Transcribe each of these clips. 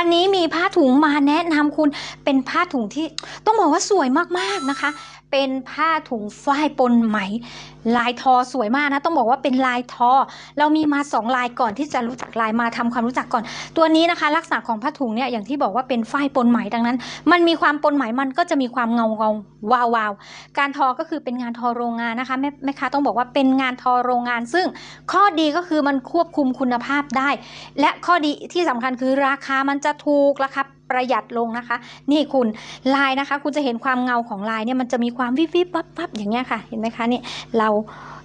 วันนี้มีผ้าถุงมาแนะนำคุณเป็นผ้าถุงที่ต้องบอกว่าสวยมากๆนะคะ เป็นผ้าถุงฝ้ายปนไหม ลายทอสวยมากนะ ต้องบอกว่าเป็นลายทอ เรามีมาสองลายก่อนที่จะรู้จักลายมาทำความรู้จักก่อน ตัวนี้นะคะ ลักษณะของผ้าถุงเนี่ยอย่างที่บอกว่าเป็นฝ้ายปนไหมดังนั้น มันมีความปนไหมมันก็จะมีความเงาเงาวาววาวการทอก็คือเป็นงานทอโรงงานนะคะแม่แม่ค้าต้องบอกว่าเป็นงานทอโรงงาน ซึ่งข้อดีก็คือมันควบคุมคุณภาพได้ และข้อดีที่สำคัญคือราคามันจะถูกราคา ประหยัดลงนะคะ นี่คุณลายนะคะ คุณจะเห็นความเงาของลายเนี่ยมันจะมีความวิบวิบวับวับอย่างเงี้ยค่ะ เห็นไหมคะเนี่ยเรา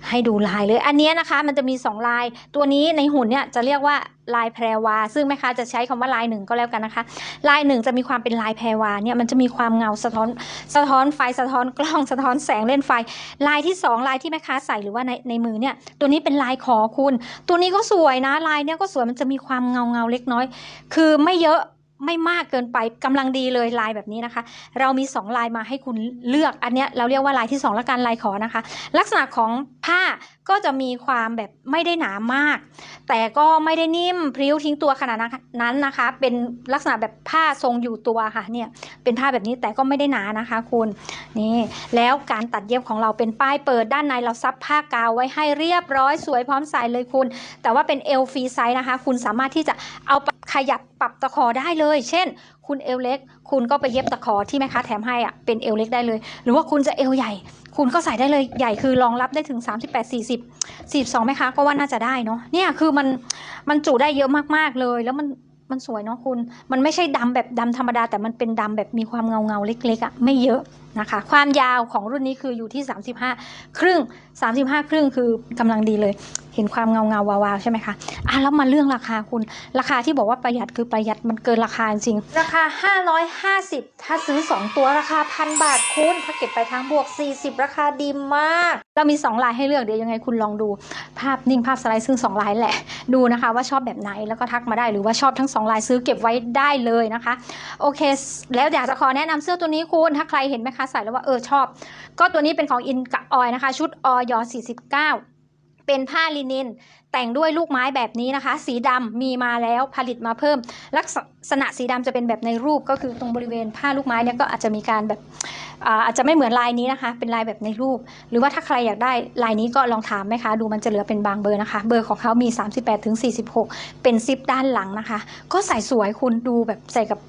ให้ดูลายเลย อันนี้นะคะมันจะมี 2 ลาย ตัวนี้ในหุ่นเนี่ยจะเรียกว่าลายแพรวา ซึ่งแม่ค้าจะใช้คำว่าลายหนึ่งก็แล้วกันนะคะ ลายหนึ่งจะมีความเป็นลายแพรวาเนี่ยมันจะมีความเงาสะท้อนสะท้อนไฟสะท้อนกล้องสะท้อนแสงเล่นไฟ ลายที่สองลายที่แม่ค้าใส่หรือว่าในในมือเนี่ยตัวนี้เป็นลายขอคุณ ตัวนี้ก็สวยนะลายเนี่ยก็สวยมันจะมีความเงาเงาเล็กน้อย คือไม่เยอะ ไม่มากเกินไปกำลังดีเลยลายแบบนี้นะคะ เรามี 2 ลายมาให้คุณเลือกอันเนี้ยเราเรียกว่าลายที่2และการลายขอนะคะ ลักษณะของ ผ้าก็จะมีความแบบไม่ได้หนามาก แต่ก็ไม่ได้นิ่มพริ้วทิ้งตัวขนาดนั้นนะคะ เป็นลักษณะแบบผ้าทรงอยู่ตัวค่ะเนี่ยเป็นผ้าแบบนี้แต่ก็ไม่ได้หนานะคะคุณนี่แล้วการตัดเย็บของเราเป็นป้ายเปิดด้านในเราซับผ้ากาวไว้ให้เรียบร้อยสวยพร้อมใส่เลยคุณ แต่ว่าเป็นเอลฟรีไซส์นะคะ คุณสามารถที่จะเอาขยับปรับตะขอได้เลย เช่น คุณเอวเล็ก คุณก็ไปเย็บตะขอที่แม่ค้าแถมให้อะเป็นเอวเล็กได้เลย หรือว่าคุณจะเอวใหญ่ คุณก็ใส่ได้เลยใหญ่คือรองรับได้ถึง 38 40 42แม่ค้าก็ว่าน่าจะได้เนาะเนี่ยคือมันมันจุได้เยอะมากๆเลย แล้วมัน มันสวยเนาะคุณ มันไม่ใช่ดำแบบดำธรรมดา แต่มันเป็นดำแบบมีความเงาเงาเล็กๆอะ่ะไม่เยอะนะคะ ความยาวของรุ่นนี้คืออยู่ที่ 35 ครึ่ง 35 ครึ่งคือกำลังดีเลย เห็นความเงาเงาวาวๆใช่ไหมคะอะแล้วมาเรื่องราคาคุณ ราคาที่บอกว่าประหยัดคือประหยัดมันเกินราคาจริง ราคา 550 ถ้าซื้อ 2 ตัวราคาพันบาทคุณถ้าเก็บไปทางบวก 40 ราคาดีมาก เรามี 2 ลายให้เลือกเดี๋ยวยังไงคุณลองดูภาพนิ่งภาพสไลด์ซึ่ง 2 ลายแหละ ดูนะคะว่าชอบแบบไหนแล้วก็ทักมาได้หรือว่าชอบทั้ง 2 ลายซื้อเก็บไว้ได้เลยนะคะ โอเค แล้วอยากจะขอแนะนำเสื้อตัวนี้คุณ ถ้าใครเห็นไหมคะใส่แล้วว่าเออชอบ ก็ตัวนี้เป็นของอินกับออยนะคะ ชุดออย49 เป็นผ้าลินิน แต่งด้วยลูกไม้แบบนี้นะคะ สีดำมีมาแล้วผลิตมาเพิ่ม ลักษณะสีดำจะเป็นแบบในรูปก็คือตรงบริเวณผ้าลูกไม้เนี่ยก็อาจจะมีการแบบอาจจะไม่เหมือนลายนี้นะคะ เป็นลายแบบในรูป หรือว่าถ้าใครอยากได้ลายนี้ก็ลองถามไหมคะดูมันจะเหลือเป็นบางเบอร์นะคะ เบอร์ของเขามี 38ถึง46 เป็นซิปด้านหลังนะคะ ก็ใส่สวยคุณดูแบบใส่กับ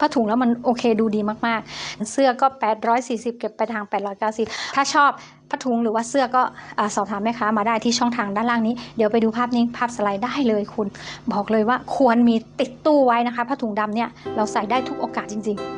ผ้าถุงแล้วมันโอเคดูดีมากๆ เสื้อก็ 840 เก็บไปทาง 890 ถ้าชอบผ้าถุงหรือว่าเสื้อก็อสอบถามแม่ค้ามาได้ที่ช่องทางด้านล่างนี้ เดี๋ยวไปดูภาพนี้ภาพสไลด์ได้เลยคุณ บอกเลยว่าควรมีติดตู้ไว้นะคะผ้าถุงดำเนี่ยเราใส่ได้ทุกโอกาสจริง ๆ